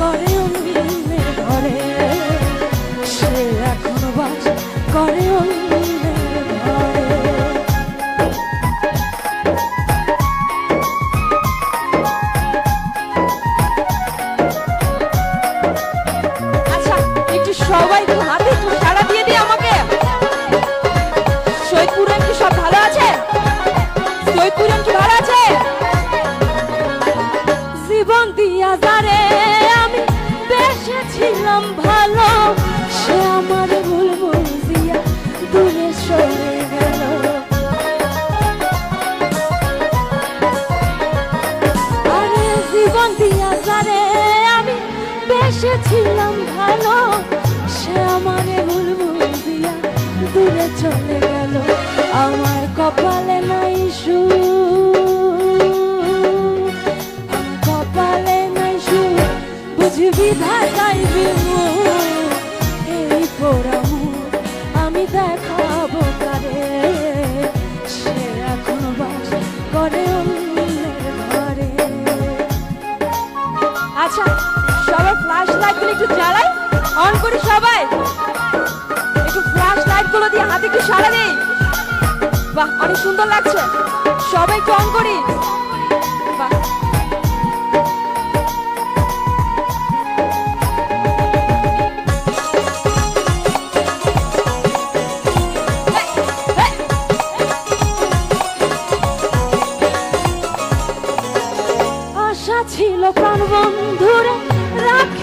করে অন্যে ঘরে। সে এখন বাস করে আচ্ছা সবাই বেসেছিলাম ভালো সে আমার ভুল দিয়া দূরে চলে গেল। আমার কপালে নাই সু কপালে নাই সু বুঝবি ধাতাই বিমু একটু জ্বালাই, অন করি সবাই। একটু ফ্ল্যাশ লাইটগুলো দিয়ে হাতে একটু সারা দেই। বাহ, অনেক সুন্দর লাগছে। সবাই একটু অন করি। ছিল প্রাণ বন্ধুরে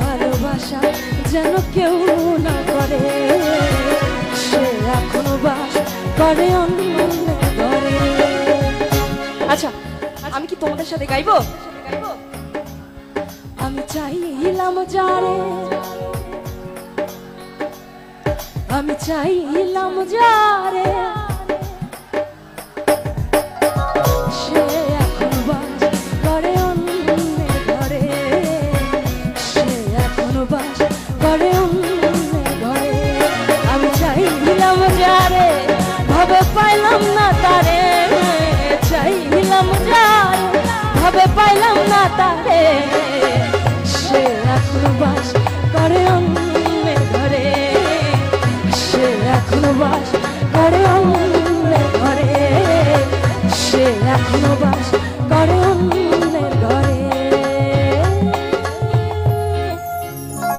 ভালোবাসা যেন কেউ না করে। সে এখনও বাস করে ঘরে। আচ্ছা আমি কি তোমাদের সাথে গাইবো? আমি চাইলাম যারে। আমি চাইলাম যারে। তারে। সে এখন বাস করে অন্যের ঘরে। সে এখন বাস করে অন্যের ঘরে। সে এখন বাস অন্য